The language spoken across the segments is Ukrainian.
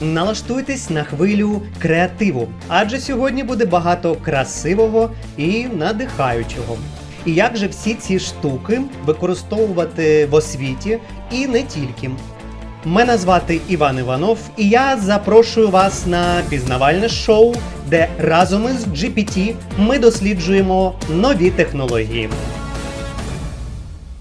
Налаштуйтесь на хвилю креативу, адже сьогодні буде багато красивого і надихаючого. І як же всі ці штуки використовувати в освіті і не тільки. Мене звати Іван Іванов, і я запрошую вас на пізнавальне шоу, де разом із GPT ми досліджуємо нові технології.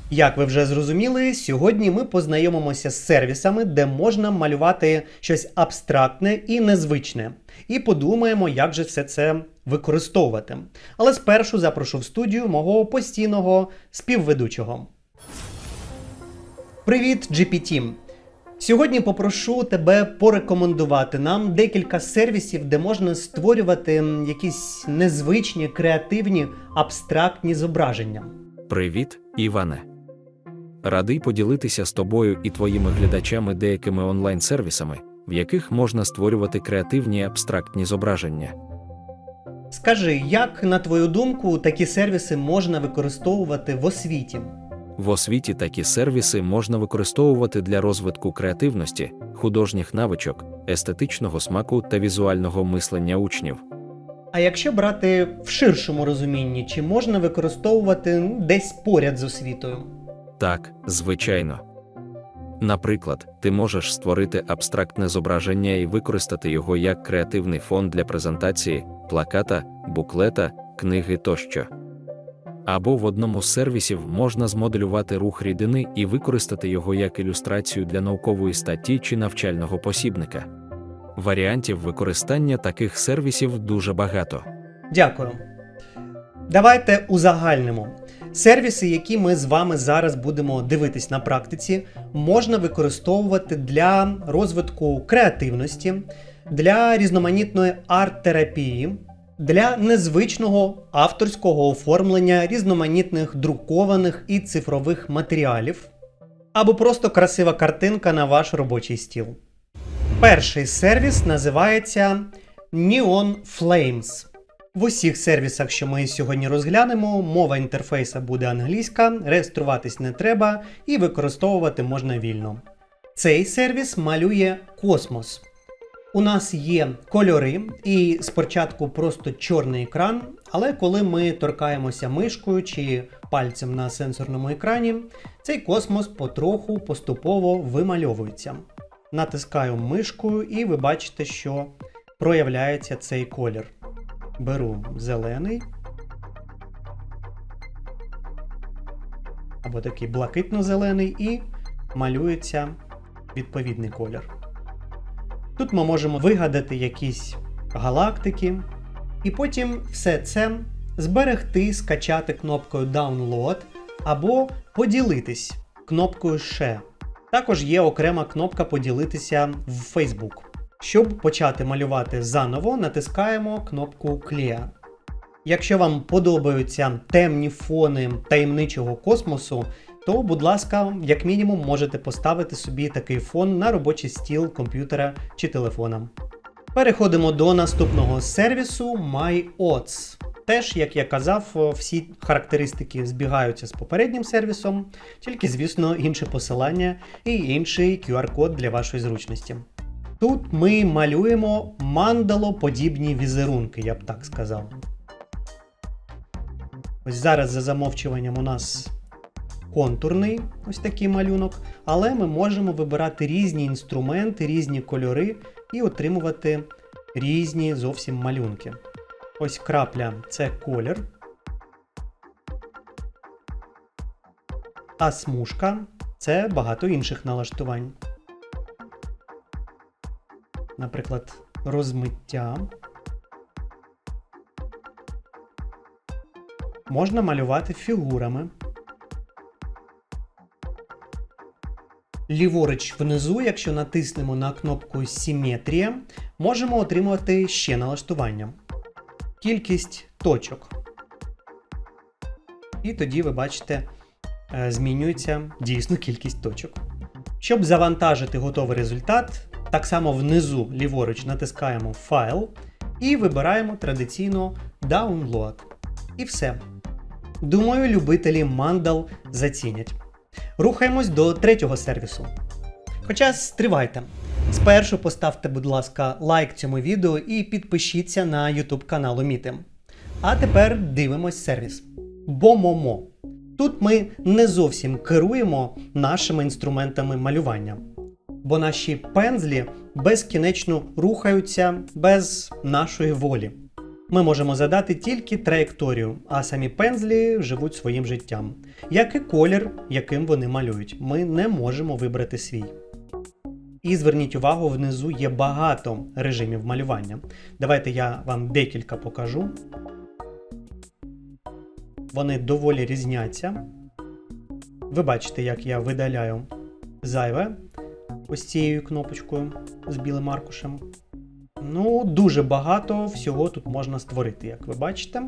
Як ви вже зрозуміли, сьогодні ми познайомимося з сервісами, де можна малювати щось абстрактне і незвичне, і подумаємо, як же все це використовувати. Але спершу запрошу в студію мого постійного співведучого. Привіт, GPT! Сьогодні попрошу тебе порекомендувати нам декілька сервісів, де можна створювати якісь незвичні, креативні, абстрактні зображення. Привіт, Іване. Радий поділитися з тобою і твоїми глядачами деякими онлайн-сервісами, в яких можна створювати креативні абстрактні зображення. Скажи, як на твою думку такі сервіси можна використовувати в освіті? В освіті такі сервіси можна використовувати для розвитку креативності, художніх навичок, естетичного смаку та візуального мислення учнів. А якщо брати в ширшому розумінні, чи можна використовувати ну, десь поряд з освітою? Так, звичайно. Наприклад, ти можеш створити абстрактне зображення і використати його як креативний фон для презентації, плаката, буклета, книги тощо. Або в одному з сервісів можна змоделювати рух рідини і використати його як ілюстрацію для наукової статті чи навчального посібника. Варіантів використання таких сервісів дуже багато. Дякую. Давайте узагальнимо. Сервіси, які ми з вами зараз будемо дивитись на практиці, можна використовувати для розвитку креативності, для різноманітної арт-терапії, для незвичного авторського оформлення різноманітних друкованих і цифрових матеріалів, або просто красива картинка на ваш робочий стіл. Перший сервіс називається Neon Flames. В усіх сервісах, що ми сьогодні розглянемо, мова інтерфейса буде англійська, реєструватись не треба і використовувати можна вільно. Цей сервіс малює космос. У нас є кольори, і спочатку просто чорний екран, але коли ми торкаємося мишкою чи пальцем на сенсорному екрані, цей космос потроху поступово вимальовується. Натискаю мишкою, і ви бачите, що проявляється цей колір. Беру зелений. Або такий блакитно-зелений, і малюється відповідний колір. Тут ми можемо вигадати якісь галактики, і потім все це зберегти, скачати кнопкою Download або поділитись кнопкою Share. Також є окрема кнопка поділитися в Facebook. Щоб почати малювати заново, натискаємо кнопку Clear. Якщо вам подобаються темні фони таємничого космосу, то, будь ласка, як мінімум можете поставити собі такий фон на робочий стіл комп'ютера чи телефона. Переходимо до наступного сервісу MyOdds. Теж, як я казав, всі характеристики збігаються з попереднім сервісом, тільки, звісно, інше посилання і інший QR-код для вашої зручності. Тут ми малюємо мандалоподібні візерунки, я б так сказав. Ось зараз за замовчуванням у нас контурний ось такий малюнок, але ми можемо вибирати різні інструменти, різні кольори і отримувати різні зовсім малюнки. Ось крапля це колір. А смужка це багато інших налаштувань. Наприклад, розмиття. Можна малювати фігурами. Ліворуч внизу, якщо натиснемо на кнопку Симетрія, можемо отримувати ще налаштування. Кількість точок. І тоді ви бачите, е, змінюється дійсно кількість точок. Щоб завантажити готовий результат, так само внизу ліворуч натискаємо Файл і вибираємо традиційно Download. І все. Думаю, любителі мандал зацінять. Рухаємось до третього сервісу. Хоча стривайте. Спершу поставте, будь ласка, лайк цьому відео і підпишіться на YouTube канал Уміти. А тепер дивимось сервіс. Бомомо. Тут ми не зовсім керуємо нашими інструментами малювання, бо наші пензлі безкінечно рухаються без нашої волі. Ми можемо задати тільки траєкторію, а самі пензлі живуть своїм життям, як і колір, яким вони малюють. Ми не можемо вибрати свій. І зверніть увагу, внизу є багато режимів малювання. Давайте я вам декілька покажу. Вони доволі різняться. Ви бачите, як я видаляю зайве ось цією кнопочкою з білим аркушем. Ну, дуже багато всього тут можна створити, як ви бачите.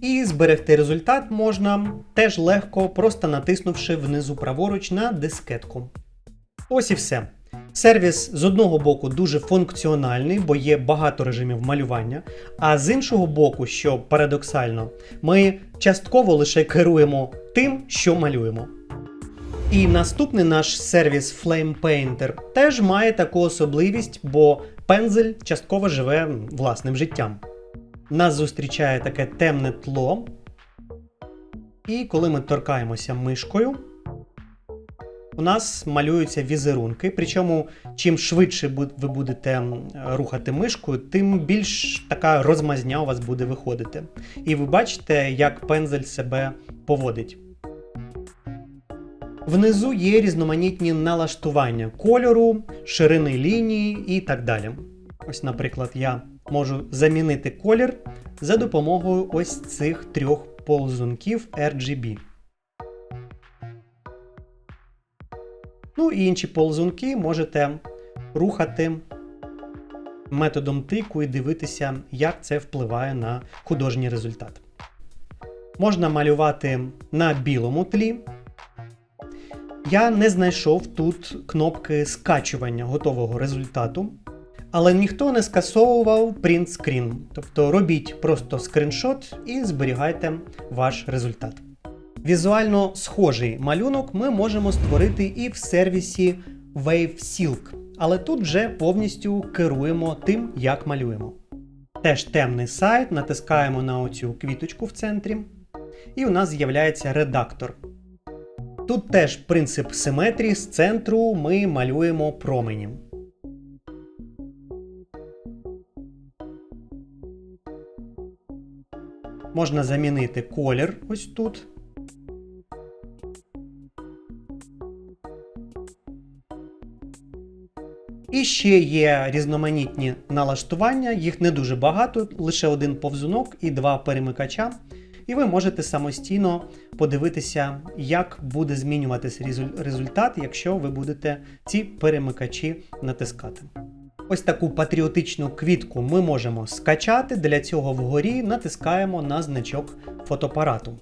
І зберегти результат можна теж легко, просто натиснувши внизу праворуч на дискетку. Ось і все. Сервіс з одного боку дуже функціональний, бо є багато режимів малювання, а з іншого боку, що парадоксально, ми частково лише керуємо тим, що малюємо. І наступний наш сервіс Flame Painter теж має таку особливість, бо пензель частково живе власним життям. Нас зустрічає таке темне тло. І коли ми торкаємося мишкою, у нас малюються візерунки. Причому, чим швидше ви будете рухати мишкою, тим більш така розмазня у вас буде виходити. І ви бачите, як пензель себе поводить. Внизу є різноманітні налаштування кольору, ширини лінії і так далі. Ось, наприклад, я можу замінити колір за допомогою ось цих трьох ползунків RGB. Ну і інші ползунки можете рухати методом тику і дивитися, як це впливає на художній результат. Можна малювати на білому тлі. Я не знайшов тут кнопки скачування готового результату, але ніхто не скасовував print screen. Тобто робіть просто скріншот і зберігайте ваш результат. Візуально схожий малюнок ми можемо створити і в сервісі WaveSilk, але тут вже повністю керуємо тим, як малюємо. Теж темний сайт, натискаємо на оцю квіточку в центрі, і у нас з'являється редактор. Тут теж принцип симетрії з центру ми малюємо промені. Можна замінити колір ось тут. І ще є різноманітні налаштування, їх не дуже багато, лише один повзунок і два перемикача. І ви можете самостійно подивитися, як буде змінюватися результат, якщо ви будете ці перемикачі натискати. Ось таку патріотичну квітку ми можемо скачати. Для цього вгорі натискаємо на значок фотоапарату.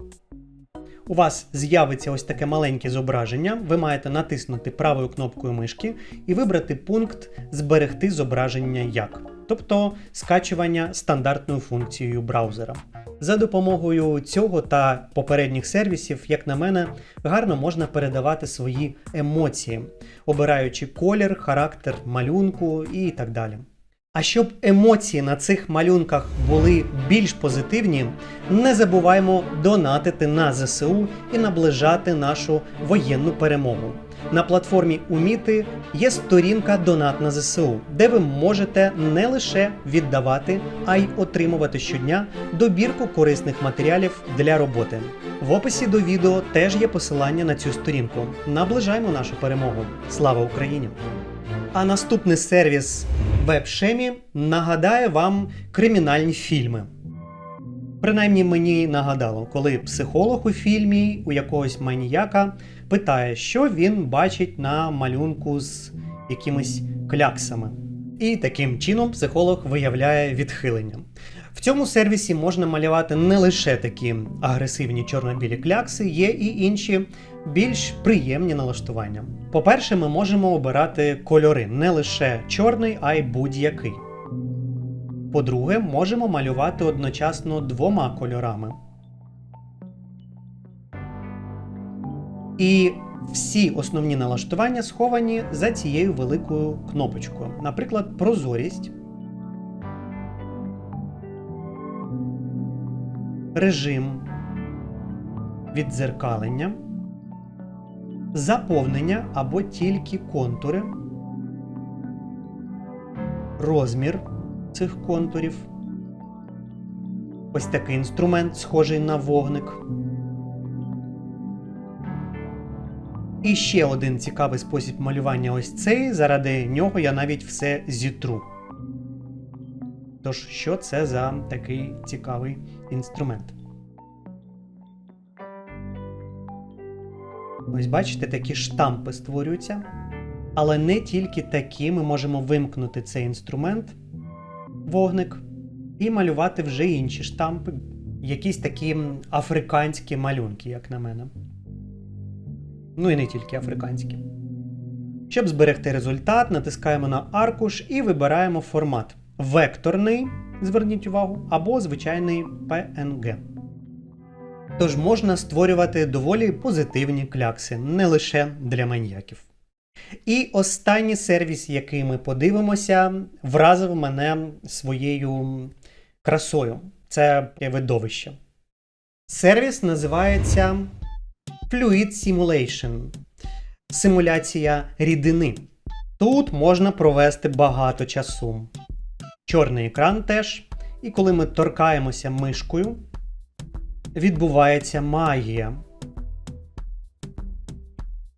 У вас з'явиться ось таке маленьке зображення. Ви маєте натиснути правою кнопкою мишки і вибрати пункт Зберегти зображення як, тобто скачування стандартною функцією браузера. За допомогою цього та попередніх сервісів, як на мене, гарно можна передавати свої емоції, обираючи колір, характер малюнку і так далі. А щоб емоції на цих малюнках були більш позитивні, не забуваймо донатити на ЗСУ і наближати нашу воєнну перемогу. На платформі Уміти є сторінка Донат на ЗСУ, де ви можете не лише віддавати, а й отримувати щодня добірку корисних матеріалів для роботи. В описі до відео теж є посилання на цю сторінку. Наближаємо нашу перемогу. Слава Україні! А наступний сервіс WebShemi нагадає вам кримінальні фільми. Принаймні мені нагадало, коли психолог у фільмі у якогось маніяка питає, що він бачить на малюнку з якимись кляксами. І таким чином психолог виявляє відхилення. В цьому сервісі можна малювати не лише такі агресивні чорно-білі клякси, є і інші більш приємні налаштування. По-перше, ми можемо обирати кольори не лише чорний, а й будь-який. По-друге, можемо малювати одночасно двома кольорами. І всі основні налаштування сховані за цією великою кнопочкою. Наприклад, прозорість, режим віддзеркалення, заповнення або тільки контури, розмір цих контурів. Ось такий інструмент, схожий на вогник. І ще один цікавий спосіб малювання ось цей. Заради нього я навіть все зітру. Тож, що це за такий цікавий інструмент? Ось бачите, такі штампи створюються. Але не тільки такі ми можемо вимкнути цей інструмент, вогник, і малювати вже інші штампи, якісь такі африканські малюнки, як на мене. Ну і не тільки африканські. Щоб зберегти результат, натискаємо на аркуш і вибираємо формат векторний, зверніть увагу, або звичайний PNG. Тож можна створювати доволі позитивні клякси, не лише для маніяків. І останній сервіс, який ми подивимося, вразив мене своєю красою. Це видовище. Сервіс називається Fluid Simulation симуляція рідини. Тут можна провести багато часу. Чорний екран теж. І коли ми торкаємося мишкою, відбувається магія.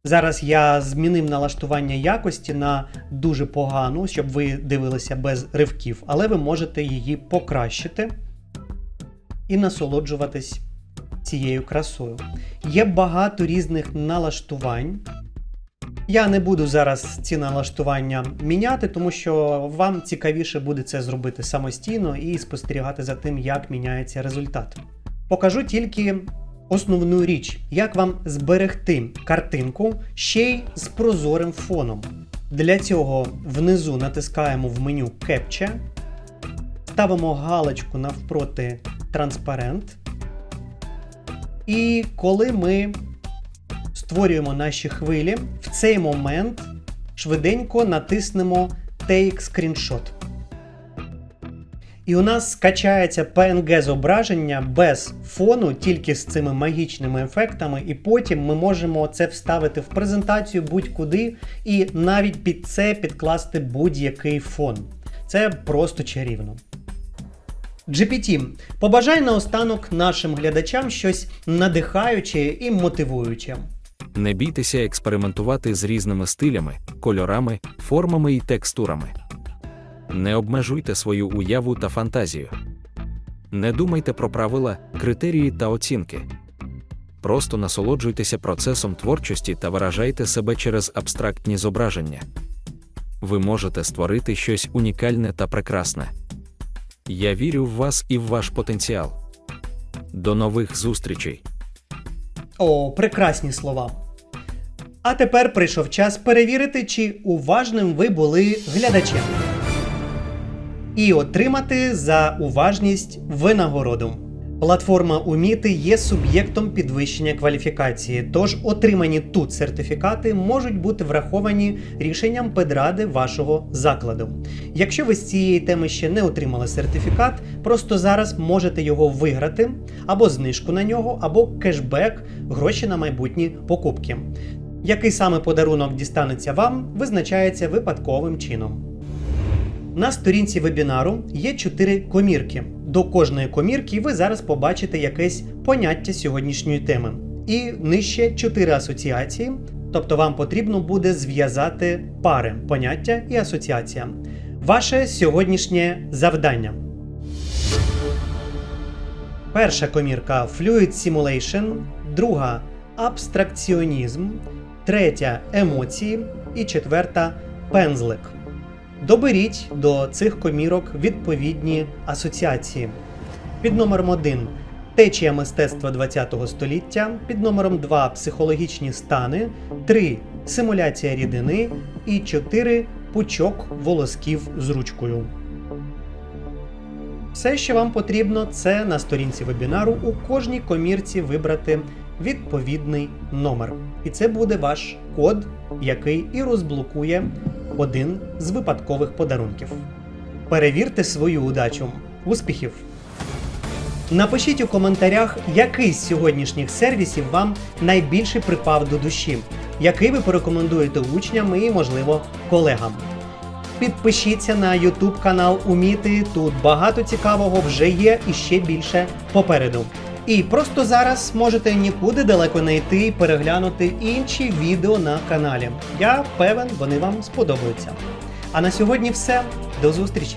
Зараз я змінив налаштування якості на дуже погану, щоб ви дивилися без ривків, але ви можете її покращити і насолоджуватись цією красою. Є багато різних налаштувань. Я не буду зараз ці налаштування міняти, тому що вам цікавіше буде це зробити самостійно і спостерігати за тим, як міняється результат. Покажу тільки основну річ, як вам зберегти картинку ще й з прозорим фоном. Для цього внизу натискаємо в меню Capture, ставимо галочку навпроти транспарент. І коли ми створюємо наші хвилі, в цей момент швиденько натиснемо Take Screenshot. І у нас скачається PNG зображення без фону, тільки з цими магічними ефектами, і потім ми можемо це вставити в презентацію будь-куди, і навіть під це підкласти будь-який фон. Це просто чарівно. GPT, побажай наостанок нашим глядачам щось надихаюче і мотивуюче. Не бійтеся експериментувати з різними стилями, кольорами, формами і текстурами. Не обмежуйте свою уяву та фантазію. Не думайте про правила, критерії та оцінки. Просто насолоджуйтеся процесом творчості та виражайте себе через абстрактні зображення. Ви можете створити щось унікальне та прекрасне. Я вірю в вас і в ваш потенціал. До нових зустрічей! О, прекрасні слова. А тепер прийшов час перевірити, чи уважним ви були глядачем. І отримати за уважність винагороду. Платформа Уміти є суб'єктом підвищення кваліфікації, тож отримані тут сертифікати можуть бути враховані рішенням педради вашого закладу. Якщо ви з цієї теми ще не отримали сертифікат, просто зараз можете його виграти, або знижку на нього, або кешбек, гроші на майбутні покупки. Який саме подарунок дістанеться вам, визначається випадковим чином. На сторінці вебінару є 4 комірки. До кожної комірки ви зараз побачите якесь поняття сьогоднішньої теми. І нижче 4 асоціації, тобто вам потрібно буде зв'язати пари поняття і асоціація. Ваше сьогоднішнє завдання. Перша комірка Fluid Simulation, друга абстракціонізм, третя емоції і четверта пензлик. Доберіть до цих комірок відповідні асоціації. Під номером 1 Течія мистецтва ХХ століття, під номером 2 Психологічні стани, 3 Симуляція рідини і 4 Пучок волосків з ручкою. Все, що вам потрібно, це на сторінці вебінару у кожній комірці вибрати відповідний номер. І це буде ваш код, який і розблокує один з випадкових подарунків. Перевірте свою удачу. Успіхів! Напишіть у коментарях, який з сьогоднішніх сервісів вам найбільше припав до душі, який ви порекомендуєте учням і, можливо, колегам. Підпишіться на YouTube канал Уміти. Тут багато цікавого вже є і ще більше попереду. І просто зараз можете нікуди далеко не йти і переглянути інші відео на каналі. Я певен, вони вам сподобаються. А на сьогодні все. До зустрічі!